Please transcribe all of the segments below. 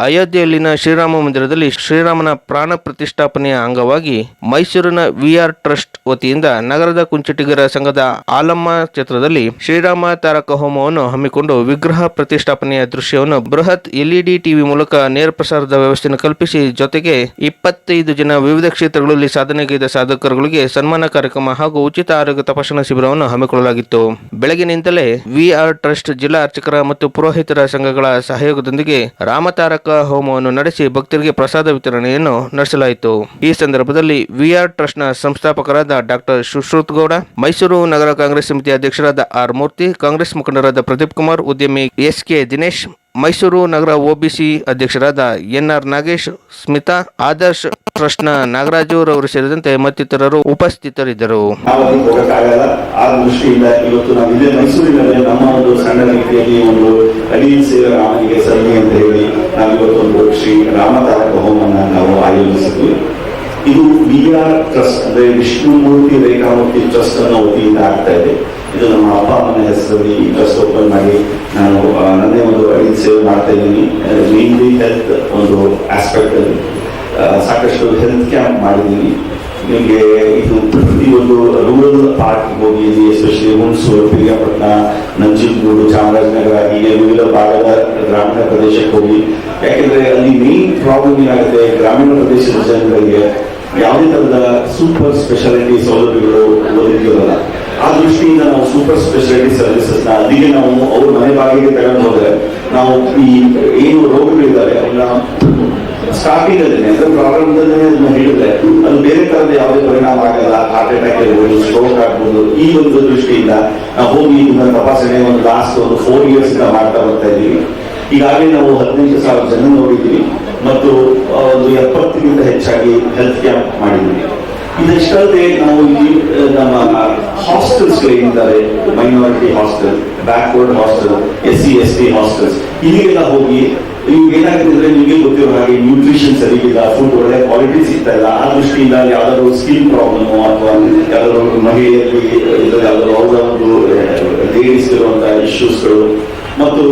ಅಯೋಧ್ಯೆಯಲ್ಲಿನ ಶ್ರೀರಾಮ ಮಂದಿರದಲ್ಲಿ ಶ್ರೀರಾಮನ ಪ್ರಾಣ ಪ್ರತಿಷ್ಠಾಪನೆಯ ಅಂಗವಾಗಿ ಮೈಸೂರಿನ ವಿಆರ್ ಟ್ರಸ್ಟ್ ವತಿಯಿಂದ ನಗರದ ಕುಂಚಿಟಿಗರ ಸಂಘದ ಆಲಮ್ಮ ಕ್ಷೇತ್ರದಲ್ಲಿ ಶ್ರೀರಾಮ ತಾರಕ ಹೋಮವನ್ನು ಹಮ್ಮಿಕೊಂಡು ವಿಗ್ರಹ ಪ್ರತಿಷ್ಠಾಪನೆಯ ದೃಶ್ಯವನ್ನು ಬೃಹತ್ ಎಲ್ಇಡಿ ಟಿವಿ ಮೂಲಕ ನೇರ ಪ್ರಸಾರದ ವ್ಯವಸ್ಥೆಯನ್ನು ಕಲ್ಪಿಸಿ ಜೊತೆಗೆ ಇಪ್ಪತ್ತೈದು ಜನ ವಿವಿಧ ಕ್ಷೇತ್ರಗಳಲ್ಲಿ ಸಾಧನೆಗೈದ ಸಾಧಕರುಗಳಿಗೆ ಸನ್ಮಾನ ಕಾರ್ಯಕ್ರಮ ಹಾಗೂ ಉಚಿತ ಆರೋಗ್ಯ ತಪಾಸಣಾ ಶಿಬಿರವನ್ನು ಹಮ್ಮಿಕೊಳ್ಳಲಾಗಿತ್ತು. ಬೆಳಗಿನಿಂದಲೇ ವಿಆರ್ ಟ್ರಸ್ಟ್ ಜಿಲ್ಲಾ ಅರ್ಚಕರ ಮತ್ತು ಪುರೋಹಿತರ ಸಂಘಗಳ ಸಹಯೋಗದೊಂದಿಗೆ ರಾಮತಾರಕ ಹೋಮವನ್ನು ನಡೆಸಿ ಭಕ್ತರಿಗೆ ಪ್ರಸಾದ ವಿತರಣೆಯನ್ನು ನಡೆಸಲಾಯಿತು. ಈ ಸಂದರ್ಭದಲ್ಲಿ ವಿಆರ್ ಟ್ರಸ್ಟ್ನ ಸಂಸ್ಥಾಪಕರಾದ ಡಾಕ್ಟರ್ ಸುಶ್ರುತ್ ಗೌಡ, ಮೈಸೂರು ನಗರ ಕಾಂಗ್ರೆಸ್ ಸಮಿತಿ ಅಧ್ಯಕ್ಷರಾದ ಆರ್ ಮೂರ್ತಿ, ಕಾಂಗ್ರೆಸ್ ಮುಖಂಡರಾದ ಪ್ರದೀಪ್ ಕುಮಾರ್, ಉದ್ಯಮಿ ಎಸ್ ಕೆ ದಿನೇಶ್, ಮೈಸೂರು ನಗರ ಒಬಿಸಿ ಅಧ್ಯಕ್ಷರಾದ ಎನ್ಆರ್ ನಾಗೇಶ್, ಸ್ಮಿತಾ, ಆದರ್ಶ್ ಟ್ರಸ್ಟ್ನ ನಾಗರಾಜು ಅವರು ಸೇರಿದಂತೆ ಮತ್ತಿತರರು ಉಪಸ್ಥಿತರಿದ್ದರು. ಆ ದೃಷ್ಟಿಯಿಂದ ಇವತ್ತು ನಾವು ಇಲ್ಲೇ ಮೈಸೂರಿನಲ್ಲಿ ನಮ್ಮ ಒಂದು ಸಣ್ಣ ರೀತಿಯಲ್ಲಿ ಒಂದು ಅಡಿಯಲ್ಲಿ ಸೇರ ರಾಮನಿಗೆ ಸರಣಿ ಅಂತ ಹೇಳಿ ನಾವು ಇವತ್ತೊಂದು ಶ್ರೀ ರಾಮತಾರಕ ಹೋಮನ್ನ ನಾವು ಆಯೋಜಿಸಿದ್ವಿ. ಇದು ವಿ ಆರ್ ಟ್ರಸ್ಟ್, ಅಂದ್ರೆ ವಿಷ್ಣುಮೂರ್ತಿ ರೇಖಾಮೂರ್ತಿ ಟ್ರಸ್ಟ್ ಅನ್ನೋ ವತಿಯಿಂದ ಆಗ್ತಾ ಇದೆ. ಇದು ನಮ್ಮ ಅಪ್ಪ ಅಮ್ಮನ ಹೆಸರಲ್ಲಿ ಈ ಟ್ರಸ್ಟ್ ಓಪನ್ ಮಾಡಿ ನಾನು ನನ್ನೇ ಒಂದು ಅಡಿಯಲ್ಲಿ ಸೇವೆ ಮಾಡ್ತಾ ಇದ್ದೀನಿ. ಮೇನ್ಲಿ ಹೆಲ್ತ್ ಒಂದು ಆಸ್ಪೆಕ್ಟ್ ಅಲ್ಲಿ. ಸಾಕಷ್ಟು ಹೆಲ್ತ್ ಕ್ಯಾಂಪ್ ಮಾಡಿದ್ದೀನಿ. ನಿಮಗೆ ಇದು ಪ್ರತಿಯೊಂದು ರೂರಲ್ ಪಾರ್ಕ್ ಹೋಗಿ ಇದೆ ಎಸ್ಪೆಷಲಿ ಹುಣಸೂರು ಪಿರಿಯಾಪಟ್ಟಣ ನಂಜನಗೂಡು, ಚಾಮರಾಜನಗರ, ಹೀಗೆ ವಿವಿಧ ಭಾಗದ ಗ್ರಾಮೀಣ ಪ್ರದೇಶಕ್ಕೆ ಹೋಗಿ. ಯಾಕೆಂದ್ರೆ ಅಲ್ಲಿ ಮೇನ್ ಪ್ರಾಬ್ಲಮ್ ಏನಾಗುತ್ತೆ? ಗ್ರಾಮೀಣ ಪ್ರದೇಶದ ಜನಗಳಿಗೆ ಯಾವುದೇ ತರಹದ ಸೂಪರ್ ಸ್ಪೆಷಾಲಿಟಿ ಸೌಲಭ್ಯಗಳು ಒದಗಿರೋಲ್ಲ ಆ ದೃಷ್ಟಿಯಿಂದ ನಾವು ಸೂಪರ್ ಸ್ಪೆಷಾಲಿಟಿ ಸರ್ವಿಸಸ್ ಅಲ್ಲಿಗೆ ನಾವು ಅವ್ರ ಮನೆ ಬಾಗಿಲಿಗೆ ತಗೊಂಡು ಹೋದ್ರೆ ನಾವು ಈ ಏನು ರೋಗಗಳಿದ್ದಾರೆ ಅವನ್ನ ಸ್ಟಾರ್ಟಿಂಗ್ ಅಲ್ಲಿ ಅಂದ್ರೆ ಪ್ರಾಬ್ಲಮ್ ಅದನ್ನ ಹೇಳಿದ್ರೆ ಅದು ಬೇರೆ ತರದ ಯಾವುದೇ ಪರಿಣಾಮ ಆಗಲ್ಲ. ಹಾರ್ಟ್ ಅಟ್ಯಾಕ್ ಇರ್ಬೋದು ಸ್ಟ್ರೋಕ್ ಆಗ್ಬೋದು, ಈ ಒಂದು ದೃಷ್ಟಿಯಿಂದ ಹೋಗಿ ಇದನ್ನ ತಪಾಸಣೆ ಒಂದು ಲಾಸ್ಟ್ ಒಂದು ಫೋರ್ ಇಯರ್ಸ್ ಇಂದ ಮಾಡ್ತಾ ಬರ್ತಾ ಇದ್ದೀವಿ. ಈಗಾಗಲೇ ನಾವು ಹದಿನೈದು ಸಾವಿರ ಜನ ನೋಡಿದ್ದೀವಿ ಮತ್ತು ಒಂದು ಎಪ್ಪತ್ತಕ್ಕಿಂತ ಹೆಚ್ಚಾಗಿ ಹೆಲ್ತ್ ಕ್ಯಾಂಪ್ ಮಾಡಿದ್ದೀವಿ. ಇದಷ್ಟಲ್ಲದೆ ನಾವು ಇಲ್ಲಿ ನಮ್ಮ ಹಾಸ್ಟೆಲ್ಸ್ ಏನಿದ್ದಾರೆ? Minority hostel backward hostel S C S T hostels ಇಲ್ಲಿಗೆಲ್ಲ ಹೋಗಿ ಏನಾಗುತ್ತೆ ಅಂದ್ರೆ ನಿಮಗೆ ಗೊತ್ತಿರೋ ಹಾಗೆ ನ್ಯೂಟ್ರಿಷನ್ ಸರಿಯಿಲ್ಲ ಫುಡ್ ಒಳ್ಳೆ ಕ್ವಾಲಿಟಿ ಸಿಗ್ತಾ ಇಲ್ಲ. ಆ ದೃಷ್ಟಿಯಿಂದ ಯಾವ್ದಾದ್ರು ಸ್ಕಿನ್ ಪ್ರಾಬ್ಲಮ್ ಅಥವಾ ಯಾವ್ದಾದ್ರು ಮಹಿಳೆಯಲ್ಲಿ ಯಾವ್ದಾದ್ರು ಅವರ ಒಂದು ಲೇಡೀಸ್ ಇರುವಂತಹ ಇಶ್ಯೂಸ್ಗಳು ಮತ್ತು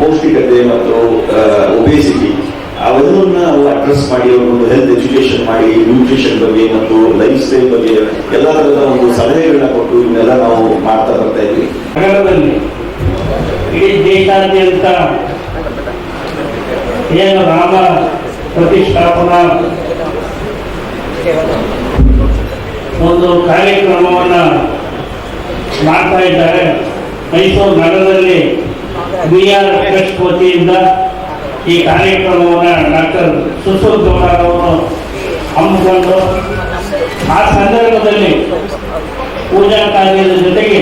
ಪೌಷ್ಟಿಕತೆ ಮತ್ತು ಒಬೇಸಿಟಿ ಅವೆಲ್ಲವನ್ನ ನಾವು ಅಡ್ರೆಸ್ ಮಾಡಿ, ಅವ್ರ ಒಂದು ಹೆಲ್ತ್ ಎಜುಕೇಶನ್ ಮಾಡಿ ನ್ಯೂಟ್ರಿಷನ್ ಬಗ್ಗೆ ಮತ್ತು ಲೈಫ್ ಸ್ಟೈಲ್ ಬಗ್ಗೆ ಎಲ್ಲ ತರದ ಒಂದು ಸಲಹೆಗಳನ್ನ ಕೊಟ್ಟು ಇವನ್ನೆಲ್ಲ ನಾವು ಮಾಡ್ತಾ ಬರ್ತಾ ಇದ್ವಿ ಇಡೀ ದೇಶಾದ್ಯಂತ ಏನು ರಾಮ ಪ್ರತಿಷ್ಠಾಪನಾ? ಒಂದು ಕಾರ್ಯಕ್ರಮವನ್ನು ಮಾಡ್ತಾ ಇದ್ದಾರೆ. ಮೈಸೂರು ನಗರದಲ್ಲಿ ವಿ ಆರ್ ಟ್ರಸ್ಟ್ ವತಿಯಿಂದ ಈ ಕಾರ್ಯಕ್ರಮವನ್ನು ಡಾಕ್ಟರ್ ಸುಶೀಲ್ ಗೌಡರವರು ಹಮ್ಮಿಕೊಂಡು ಆ ಸಂದರ್ಭದಲ್ಲಿ ಪೂಜಾ ಕಾರ್ಯದ ಜೊತೆಗೆ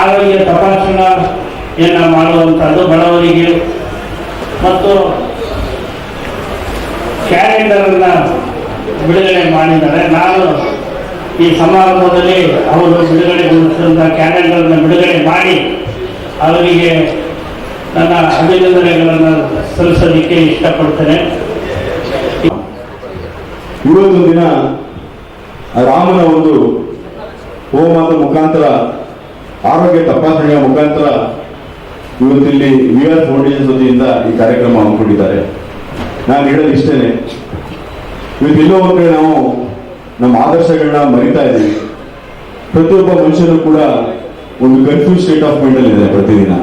ಆರೋಗ್ಯ ತಪಾಸಣೆಯನ್ನು ಮಾಡುವಂಥದ್ದು ಬಡವರಿಗೆ ಮತ್ತು ಕ್ಯಾಲೆಂಡರನ್ನ ಬಿಡುಗಡೆ ಮಾಡಿದ್ದಾರೆ. ನಾನು ಈ ಸಮಾರಂಭದಲ್ಲಿ ಅವರು ಬಿಡುಗಡೆಗೊಳಿಸಿದಂಥ ಕ್ಯಾಲೆಂಡರ್ನ ಬಿಡುಗಡೆ ಮಾಡಿ ಅವರಿಗೆ ನನ್ನ ಅಭಿನಂದನೆಗಳನ್ನು ಸಲ್ಲಿಸೋದಕ್ಕೆ ಇಷ್ಟಪಡ್ತೇನೆ. ಇವತ್ತೊಂದು ದಿನ ರಾಮನ ಒಂದು ಹೋಮದ ಮುಖಾಂತರ, ಆರೋಗ್ಯ ತಪಾಸಣೆಯ ಮುಖಾಂತರ ಇವತ್ತಿಲ್ಲಿ ವಿ ಆರ್ ಫೌಂಡೇಶನ್ ವತಿಯಿಂದ ಈ ಕಾರ್ಯಕ್ರಮ ಹಮ್ಮಿಕೊಂಡಿದ್ದಾರೆ. ನಾನು ಹೇಳೋದು ಇಷ್ಟೇನೆ ಇವತ್ತೆಲ್ಲೋ ಹೋದ್ರೆ ನಾವು ನಮ್ಮ ಆದರ್ಶಗಳನ್ನ ಮರಿತಾ ಇದ್ದೀವಿ. ಪ್ರತಿಯೊಬ್ಬ ಮನುಷ್ಯರು ಕೂಡ ಒಂದು ಕನ್ಫ್ಯೂಸ್ ಸ್ಟೇಟ್ ಆಫ್ ಮೈಂಡ್ ಅಲ್ಲಿ ಇದೆ ಪ್ರತಿದಿನ.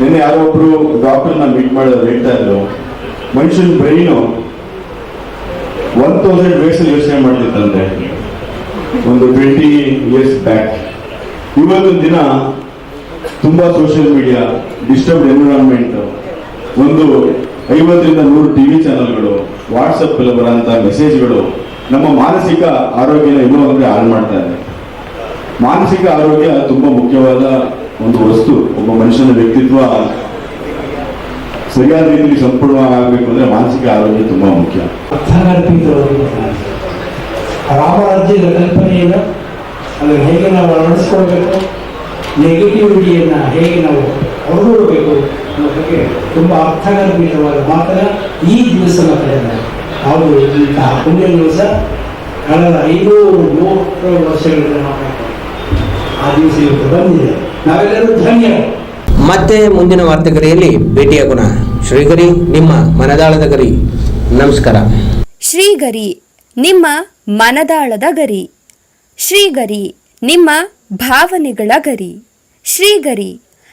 ನಿನ್ನೆ ಯಾರೋ ಒಬ್ರು ಡಾಕ್ಟರ್ನ ಮೀಟ್ ಮಾಡೋದು ಹೇಳ್ತಾ ಇದ್ರು. ಮನುಷ್ಯನ ಬ್ರೈನು ಒನ್ ತೌಸಂಡ್ ವೇಸ್ ಯೋಚನೆ ಮಾಡ್ತಿತ್ತಂತೆ. ಒಂದು ಟ್ವೆಂಟಿ ಇಯರ್ಸ್ ಬ್ಯಾಕ್ ಇವತ್ತೊಂದು ದಿನ ತುಂಬಾ ಸೋಷಿಯಲ್ ಮೀಡಿಯಾ ಡಿಸ್ಟರ್ಬ್ ಎನ್ವಿರಾನ್ಮೆಂಟ್ ಒಂದು ಐವತ್ತರಿಂದ ನೂರು ಟಿವಿ ಚಾನೆಲ್ಗಳು ವಾಟ್ಸಪ್ ಅಲ್ಲಿ ಬರೋಂಥ ಮೆಸೇಜ್ಗಳು ನಮ್ಮ ಮಾನಸಿಕ ಆರೋಗ್ಯನ ಇನ್ನೂ ಅಂದ್ರೆ ಹಾಳು ಮಾಡ್ತಾ ಇದೆ. ಮಾನಸಿಕ ಆರೋಗ್ಯ ತುಂಬಾ ಮುಖ್ಯವಾದ ಒಂದು ವಸ್ತು. ಒಬ್ಬ ಮನುಷ್ಯನ ವ್ಯಕ್ತಿತ್ವ ಸರಿಯಾದ ರೀತಿಯಲ್ಲಿ ಸಂಪೂರ್ಣವಾಗಬೇಕು ಅಂದ್ರೆ ಮಾನಸಿಕ ಆರೋಗ್ಯ ತುಂಬಾ ಮುಖ್ಯ. ರಾಮರಾಜ್ಯದ ಕಲ್ಪನೆಯನ್ನು ಅದನ್ನು ಹೇಗೆ ನಾವು ಅಳವಡಿಸ್ಕೊಳ್ಬೇಕು ನೆಗೆಟಿವಿಟಿಯನ್ನು ಹೇಗೆ ನಾವು ಹೊರಡಬೇಕು ಅನ್ನೋ ಬಗ್ಗೆ ತುಂಬ ಅರ್ಥಗರ್ಭಿತವಾದ ಮಾತನ್ನ ಈ ದಿವಸ ಮಾತಾಡಿದ್ದಾರೆ ಇಂತಹ ಪುಣ್ಯ ದಿವಸ ಕಳೆದ ಐನೂರು ಮೂವತ್ತು ವರ್ಷಗಳಿಂದ ಮಾತಾಡ್ತಾರೆ ಆ ದಿವಸ ಇವತ್ತು ಬಂದಿದೆ. ನಾವೆಲ್ಲರೂ ಧನ್ಯರು. ಮತ್ತೆ ಮುಂದಿನ ವಾರ್ತೆಗರಿಯಲ್ಲಿ ಭೇಟಿಯಾಗೋಣ. ಶ್ರೀಗರಿ ನಿಮ್ಮ ಮನದಾಳದ ಗರಿ. ನಮಸ್ಕಾರ. ಶ್ರೀಗರಿ ನಿಮ್ಮ ಮನದಾಳದ ಗರಿ. ಶ್ರೀಗರಿ ನಿಮ್ಮ ಭಾವನೆಗಳ ಗರಿ. ಶ್ರೀಗರಿ